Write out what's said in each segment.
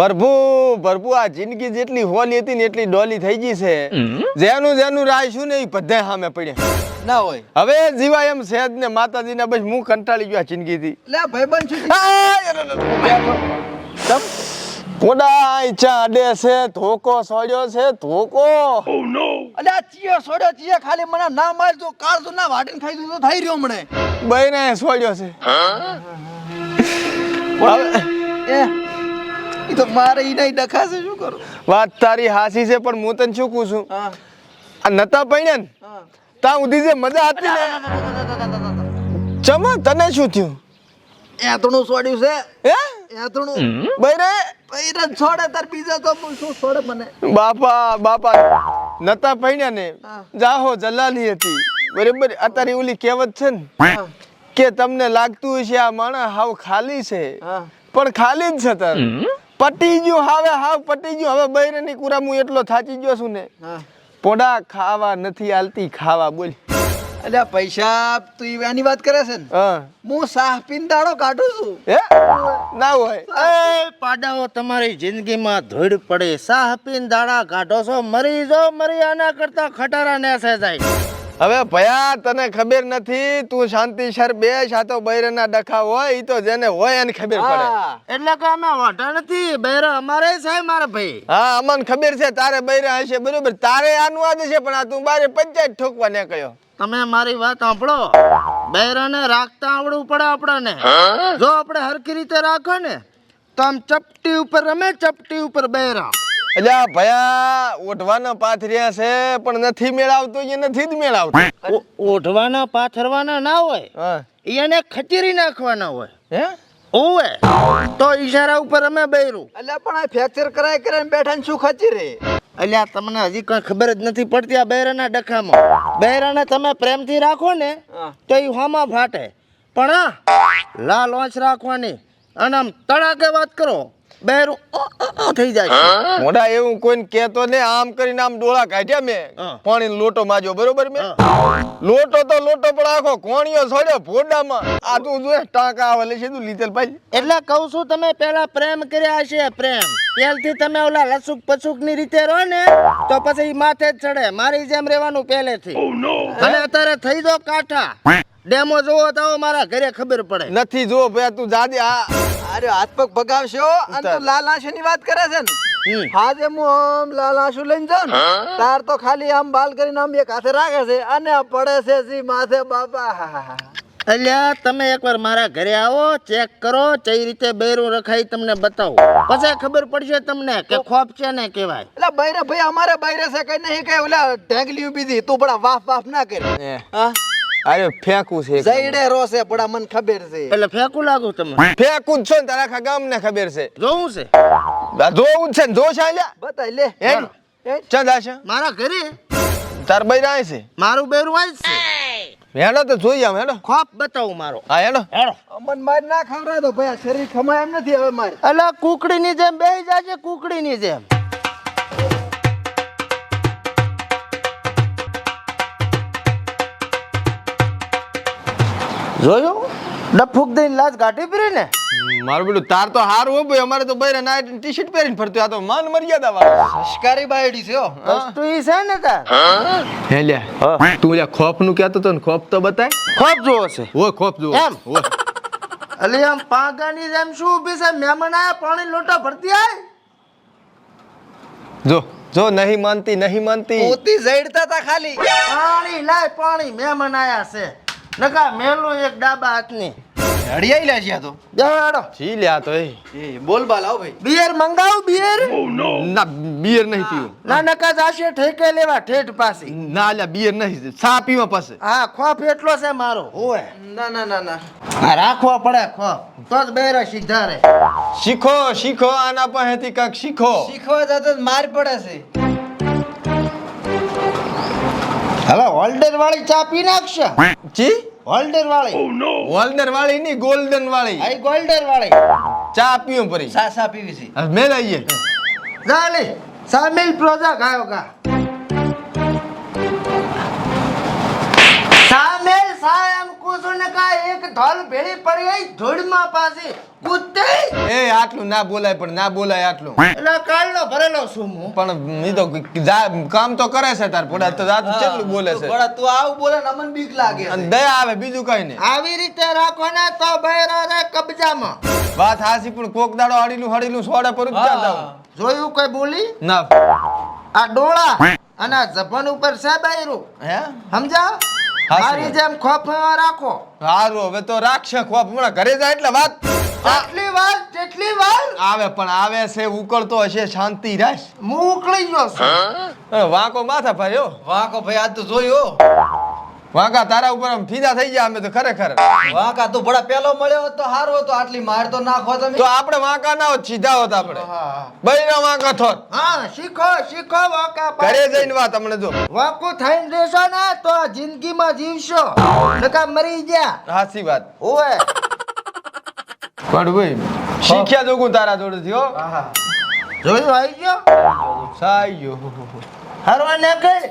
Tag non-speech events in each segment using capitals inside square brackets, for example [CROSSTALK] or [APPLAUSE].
પ્રભુ પ્રભુ આ જિંદગી જેટલી હોલી હતી ને એટલી ડોલી થઈ ગઈ છે જેનું જેનું રાયશું ને એ બધે સામે પડે ના હોય હવે જીવાય એમ સેજ ને માતાજીના બસ હું કંટાળી ગયો આ જિંદગીથી લે ભાઈબંધ છું ચાડે છે ધોકો સોડ્યો છે ધોકો અલે આ ચિયો સોડ્યો ચીયો ખાલી મને ના માર તો કાળ તો ના વાટીને ખાઈ દીધો તો થઈ રહ્યો મને બઈને સોડ્યો છે હા એ [LAUGHS] તો મારે ઈ નહીં ડખાશે શું કરું? વાત તારી હાસી છે પણ હું તને શું કહું છું? આ નતા પૈણ્યા ને? હા. ત્યાં જે મજા હતી ને? ચમા તને શું થયું? એતણું છોડ્યું છે? હે? એતણું? બઈને પૈરન છોડે તાર બીજા તો શું છોડે મને? બાપા બાપા નતા પૈણ્યા ને? જાહો જલાલી હતી. બરાબર? અત્યારે ઓલી કહેવત છે ને કે તમને લાગતું હશે આ માણસ હાવ ખાલી છે. હા. પણ ખાલી જ છે તાર. પટી ગયું હવે હાવ પટી ગયું હવે બૈરાની કુરા હું એટલો થાચી ગયો છું ને. હા. પોડા ખાવા નથી આલતી ખાવા બોલ. અલ્યા પૈસા તું એની આની વાત કરે છે ને? હા. હું સાહ પીન દાડો કાઢું છું. હે? ના હોય. એ પાડાઓ તમારી જિંદગીમાં ધૂળ પડે. સાહ પીન દાડા કાઢો છો મરી જો મરી આના કરતા ખટારા નેસે જાય. હવે ભયા તને ખબર નથી તું શાંતિ સર બે સાતો બૈરાના ડખા હોય ઈ તો જેને હોય એને ખબર પડે. એટલે કે અમે વાટા નથી બૈરા અમારે સાહેબ મારા ભાઈ. હા અમને ખબર છે તારે બૈરા હશે બરોબર તારે આનું આદ છે પણ આ તું બારે પંચાયત ઠોકવા નીકળ્યો. તમે મારી વાત સાંભળો બૈરાને રાખતા આવડવું પડે આપણને. જો આપણે હરખી રીતે રાખો ને તો આમ ચપટી ઉપર રમે ચપટી ઉપર બૈરા. એટલે આ ભયા ઓઢવાના પાથર્યા છે પણ નથી મેળાવતો એ નથી જ મેળાવતો. ઓ- ઓઢવાના પાથરવાના ના હોય હા. એને ખચીરી નાખવાના હોય. હે? ઓવે તો ઈશારા ઉપર અમે બૈરું એટલે પણ આ ફ્રેક્ચર કરાય કરાય બેઠા ને શું ખચી રે અલ્યા તમને હજી કઈ ખબર જ નથી પડતી આ બૈરાના ડખામાં. બૈરાને તમે પ્રેમથી રાખો ને તો એ હોમાં ફાટે. પણ હા લાલ ઓંચ રાખવાની. અને આમ તડાકે વાત કરો. અ થઈ જાય. મોઢા એવું કોઈને કહેતો ને આમ કરીને આમ ડોળા કાઢ્યા મેં. પાણી લોટો માજો બરોબર મેં? લોટો તો લોટો પણ આખો કોણીયો છોડ્યો ફોડામાં આ તું જો ટાંકા આવે લે સીધું લીધેલ ભાઈ. એટલે કહું છું તમે પેલા પ્રેમ કર્યા છે પ્રેમ. પહેલથી તમે ઓલા લસુક પસુકની રીતે રહો ને તો પછી માથે જ ચડે. મારી જેમ રહેવાનું પહેલેથી. અને અત્યારે થઈ જાઓ કાંઠા. ડેમો જોવો તો મારા ઘરે ખબર પડે. નથી જો ભાઈ તું જાદી આ અરે હાથ પગ ભગાવશો અને. તું લાલ આંસુ ની વાત કરે છે ને. હાજે હા જે હું આમ લાલ આંસુ લઈને જાઉં ને તાર તો ખાલી આમ બાલ કરીને આમ એક હાથે રાખે છે અને પડે છે જી માથે બાપા. અલ્યા તમે એકવાર મારા ઘરે આવો ચેક કરો કઈ રીતે બૈરું રખાય તમને બતાવો. પછી ખબર પડશે તમને કે ખોપ છે ને કેવાય એટલે બૈરે ભાઈ અમારે બૈરે છે કઈ નહીં કઈ ઓલા ઢેંગલી ઊભી તું બડા વાફ વાફ ના કરે. હા? અરે ફેંકું છે જઈડે રો છે બડા મને ખબર છે. એટલે ફેંકું લાગુ તમે ફેંકું જ છો ને તારા આખા ગામને ખબર છે. જોવું છે? જોવું જ છે ને જો છે અલ્યા બતાય લે એમ એ ચા દાશે મારા ઘરે? તાર બૈરા આય છે. મારું બૈરું આય છે. હેડો તો જોઈ આવ હેડો. ખોપ બતાવું મારો. હા હેડો. હેડો. અમન માર ના ખવડાય તો ભાઈ શરીર ખમાય એમ નથી હવે મારે. અલા કુકડીની જેમ બેહી જાશે કુકડીની જેમ. જોયું? ડફુક દઈને લાજ ગાટી પીરી ને? મારું બેટું તાર તો હારું હો ભાઈ. અમારે તો બૈરા નાઈટ ટી શર્ટ પહેરીને ફરતું આ તો માન મર્યાદા વાળો સંસ્કારી બાયડી છે વસ્તુ ઈ છે ને તાર? હે? લે તું લ્યા ખોફનું કહેતો તો ને ખોફ તો બતાય. ખોફ જોવો છે. ઓ ખોફ જો એમ? અલી આમ પાગાની જેમ શું ઊભી છે? મહેમાન આયા પાણી લોટો ભરતી આય? જો જો નહીં માનતી નહીં માનતી. પોતી જઈડતા તા ખાલી. પાણી લાય પાણી મહેમાન આયા છે. નકા મેલું એક ડાબા હાથની. હડિયાઈ લે છે તો. જાડો જી લ્યા તો એ. બોલ બાલ આવ ભાઈ. બિયર મંગાવ બિયર? ના બિયર નહીં પીવું. ના નકા જાશે ઠેકે લેવા ઠેઠ પાસે ના લ્યા બિયર નહીં. ચા પીવા પાસે. હા ખોફ એટલો છે મારો. હોવે ના ના ના ના. આ રાખવો પડે ખોફ. તો જ બેરા સીધા રે શીખો શીખો આના પાસેથી કાંઈક શીખો. શીખવા જતો તો માર પડે છે. હવે હોલ્ડર વાળી ચા પી નાખશે. જી? હોલ્ડર વાળી વોલ્ડર વાળી નહીં ગોલ્ડન વાળી આ ગોલ્ડર વાળી ચા પીવું પરી. સા સા પીવી છે. હવે મેલ આવીએ ચાલે સામિલ પ્રોજા ગાયો ગા. ધોલ ભેળી પડી ગઈ ધૂળમાં પાછી. કૂદતી? એ આટલું ના બોલાય પણ ના બોલાય આટલું. એટલે કાળનો ભરેલો છું હું. પણ ઈ તો જા- કામ તો કરે છે તાર પોડા તો જાતું કેટલું બોલે છે? પણ તું આવું બોલે ને અમને બીક લાગે છે. અને દયા આવે બીજું કઈ નહીં. આવી રીતે રાખો ને તો બૈરો રે કબજામાં. વાત હાસી પણ કોક દાડો હડીલું હડીલું સોડે પર ક્યાં જાવું? જોયું કોઈ બોલી? ના. આ ડોળા અને આ ઉપર છે બૈરું હે? સમજા હા, મારી. જેમ ખોફમાં રાખો. સારું હવે તો રાખશે ખોફ. હમણાં ઘરે જાય એટલે વાત આટલી વાર કેટલી વાર. આવે પણ આવે છે ઉકળતો હશે શાંતિ રાખ હું ઉકળી ગયો છું. વાંકો માથા ભાઈ વાંકો ભાઈ આજ તો જોયો વાંકા તારા ઉપર આમ ફીદા થઈ ગયા અમે તો ખરેખર. વાંકા તું ભડા પેલો મળ્યો હોત તો સારું હતો આટલી માર તો નાખો તમે. તો આપણે વાંકા ના હોત સીધા હોત આપણે. બૈરા વાંકા થોત. હા શીખો શીખો વાંકા ઘરે જઈને વાત તમને જો. વાંકો થઈને રહેશો ને તો આ જિંદગીમાં જીવશો. નકા મરી ગયા. હાસી વાત. ઓએ પણ ભાઈ શીખ્યા જોગું તારા જોડે થયો જોયું આવી ગયો? સાયો હરવા ને કઈ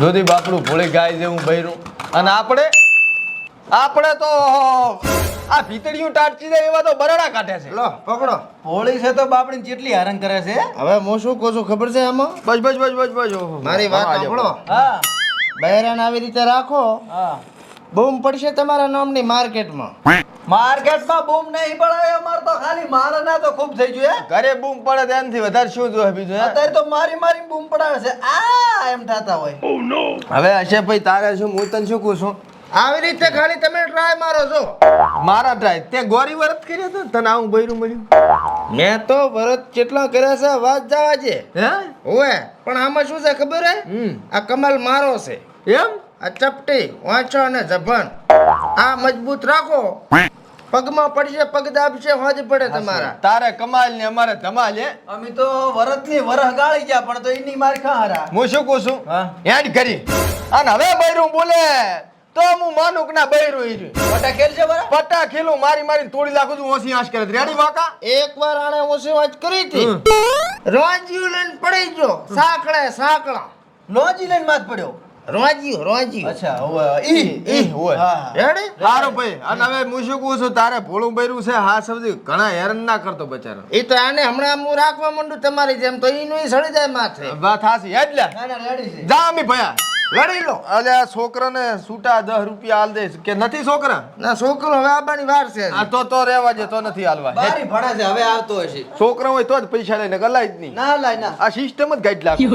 જોધી બાપડું ભોળી ગાય જેવું બૈરું. અને આપણે આપણે તો આ ભીતડીયું ટાટકી જાય એવા તો બરાડા કાઢે છે. લો પકડો. હોળી છે તો બાપડી જેટલી હેરાન કરે છે? હવે હું શું કહું છું ખબર છે આમાં? બસ બસ બસ બસ બસ મારી વાત સાંભળો. હા બહેરાન આવી રીતે રાખો. હા. બૂમ પડશે તમારા નામની માર્કેટમાં. માર્કેટમાં બૂમ નહીં પડાય અમાર તો ખાલી મારે ના તો ખૂબ થઈ ગયું હે. ઘરે બૂમ પડે તેનાથી વધારે શું જોઈએ બીજું અત્યારે તો મારી મારી બૂમ પડાવે છે. આ એમ થતા હોય. હવે હશે ભાઈ તારે શું હું તને શું કહું છું? આવી રીતે ખાલી તમે ટ્રાય મારો છો. મારા ટ્રાય તે ગોરી વરત કર્યો હતો ને? તને આવું બૈરું મળ્યું? મેં તો વરત કેટલા કર્યા છે વાત જવા છે હે? ઓએ પણ આમાં શું છે ખબર હે? હમ. આ કમલ મારો છે. એમ? આ ચપટી વાંચો અને જભન આ મજબૂત રાખો. પગમાં પડશે પગ દાબશે હોજ પડે તમારા. તારે કમાલ ને અમારે ધમાલ હે? અમે તો વરતની વરહ ગાળી ગયા પણ તો એની મારે ખા હારા. હું શું કહું છું? હા. કરી અને હવે બૈરું બોલે તો હું માનું કે ના બૈરું ઈ પટા ખેલ છે બરા? પટા ખીલું મારી મારી તોડી લાખું છું ઓછી આશ કરે. રેડી વાકા? એક વાર આણે ઓછી વાત કરી હતી. રોંજીયું લઈને પડી ગયો. સાંકળે સાંકળા. લોજી લઈને માથ પડ્યો. રોંજીયું રોંજીયું અચ્છા હવે ઈ ઈ હોય. હા. રેડી ભાઈ અને હવે હું શું કહું છું તારે ભોળું બૈરું છે હા સમજી ઘણા હેરાન ના કરતો બચારો. એ તો આને હમણાં હું રાખવા માંડું તમારી જેમ તો ઈનું સડી જાય માથે. વાત હાસી એટલે ના ના રેડી છે. જા અમી ભયા. લડી લો. અલે આ છોકરાને છૂટા દસ રૂપિયા હાલ દે કે નથી છોકરા? ના છોકરો હવે આવવાની વાર છે. આ તો તો રહેવા દે તો નથી હાલવા. બારી ભણે છે હવે આવતો હશે. છોકરા હોય તો જ પૈસા લઈને ગલાય જ નહીં. ના લાય ના. આ સિસ્ટમ જ ગાઈડ લાગે.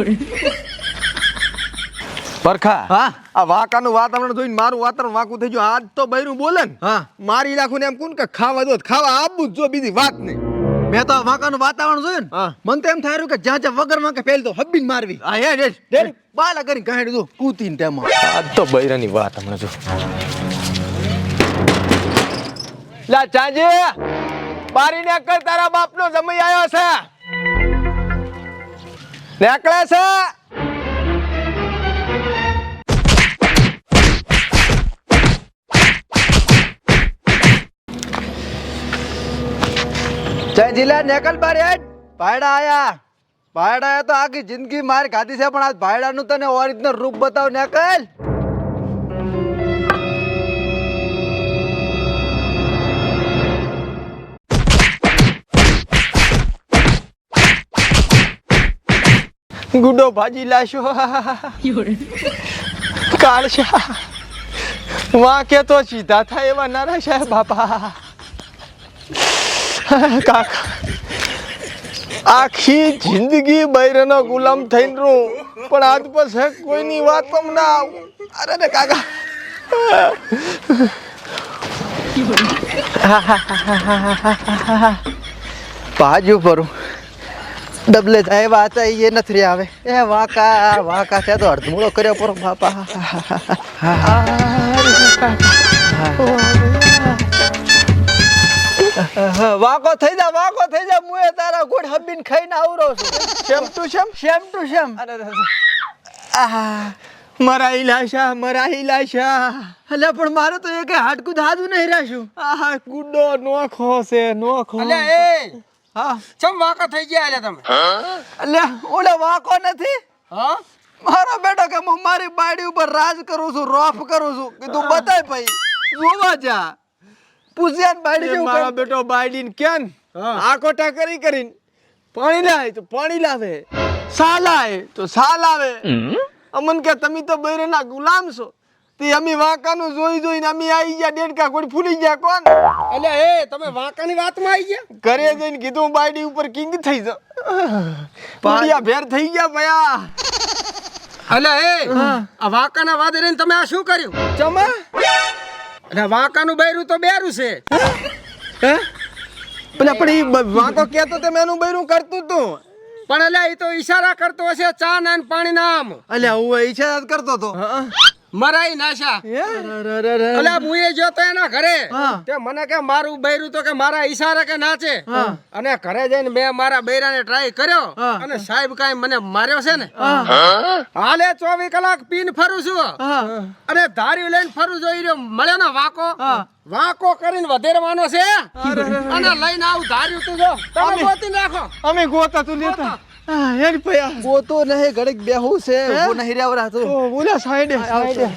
પરખા? હા. આ વાકાનું વાતાવરણ જોઈને મારું વાતાવરણ વાકું થઈ ગયું. આજ તો બૈરું બોલે ને. હા. મારી નાખું ને એમ કોણ કે ખાવા દો ખાવા આપવું જો બીજી વાત નહીં. મેં તો વાંકાનું વાતાવરણ જોયું ને. મને તો એમ થાય કે જ્યાં જ્યાં વગર વાંકે પેલ તો હબ્બીને મારવી. હા હે ડેડી બાલા કરી કાઢી દો કૂતીને તેમાં. આજ તો બૈરાની વાત હમણાં જો. લા ચાંજે બારી કર તારા બાપનો સમય આવ્યો છે. નેકળે છે. જય જિલ્લા નેકલ બાર ભાયડા આયા. ભાયડા આયા તો આખી જિંદગી માર ખાધી છે, પણ આજ ભાયડાનું તને ઓરિજિનલ રૂપ બતાવ નેકલ. ગુડો ભાજી લાશો. કાળશા. વાંકે તો સીધા થાય એવા નારા સાહેબ બાપા. [LAUGHS] આખી જિંદગી બૈરનો ગુલામ થઈને રહું. પણ આજ પછી કોઈની વાત તો ના આવું. અરે ને કાકા. બાજુ પરું ડબલે જાય વાત એ નથી રે આવે. એ વાકા વાકા છે તો અડધમૂળો કર્યો પર બાપા. [LAUGHS] વાકો થઈ જા વાકો થઈ જા મુએ તારા ગોળ હબીન ખાઈને આવરો છું. શેમ ટુ શેમ? શેમ ટુ શેમ? આહા, મારા ઇલાશા મારા ઇલાશા અલ્યા પણ મારો તો એક હાડકું દાદુ નહીં રાશું આહા ગુડો નોખો છે નોખો. અલ્યા એ! હા. ચમ વાકો થઈ ગયા અલ્યા તમે? અલ્યા ઓલે વાકો નથી? હા? મારો બેટો કે હું મારી બાડી ઉપર રાજ કરું છું રોફ કરું છું. કીધું બતાય ભાઈ જોવા જા. પૂછ્યા ને બાયડી જેવું મારો? બેટો બાયડીન કેન આકોટા કરી કરીને પાણી લાવે તો પાણી લાવે. સા લાવે તો સા લાવે અમન કે તમે તો બૈરેના ગુલામ છો. તે અમે વાંકાનું જોઈ જોઈને અમે આવી ગયા ડેડકા કોઈ ફૂલી ગયા કોણ? એટલે એ તમે વાંકાની વાતમાં આવી ગયા? ઘરે જઈને કીધું બાયડી ઉપર કિંગ થઈ જા [SIGHS] પાડિયા ભેર થઈ ગયા ભયા. અલે એ આ વાંકાના વાદે રહીને તમે આ શું કર્યું? ચમા એટલે વાંકાનું બૈરું તો બેરું છે. હે? પણ ઈ વાંકો કેતો તે મેનું બૈરું કરતું તું. પણ એટલે એ તો ઈશારા કરતો હશે ચા ના પાણી ના આમ. અલ્યા હું ઈશારા જ કરતો હતો મરાઈ નાશા એટલે હું? એ જોતો એના ઘરે. તે મને કે મારું બૈરું તો કે મારા ઈશારે કે નાચે અને ઘરે જઈને મેં મારા બૈરાને ટ્રાય કર્યો. અને સાહેબ કાઈ મને માર્યો છે ને? હાલે ચોવીસ કલાક પીન ફરું છું. અને ધાર્યું લઈને ફરું જોઈ રહ્યો મળ્યો ને વાંકો? વાંકો કરીને વધેરવાનો છે. અને લઈને આવું ધાર્યું તું જો. તમે ગોતી નાખો. અમે ગોતા તું લેતા. હેડ પયા ગોતો નહીં ઘડીક બેહું છે હું? નહીં રહ્યા તું. બોલા સાઈડે સાઈડે.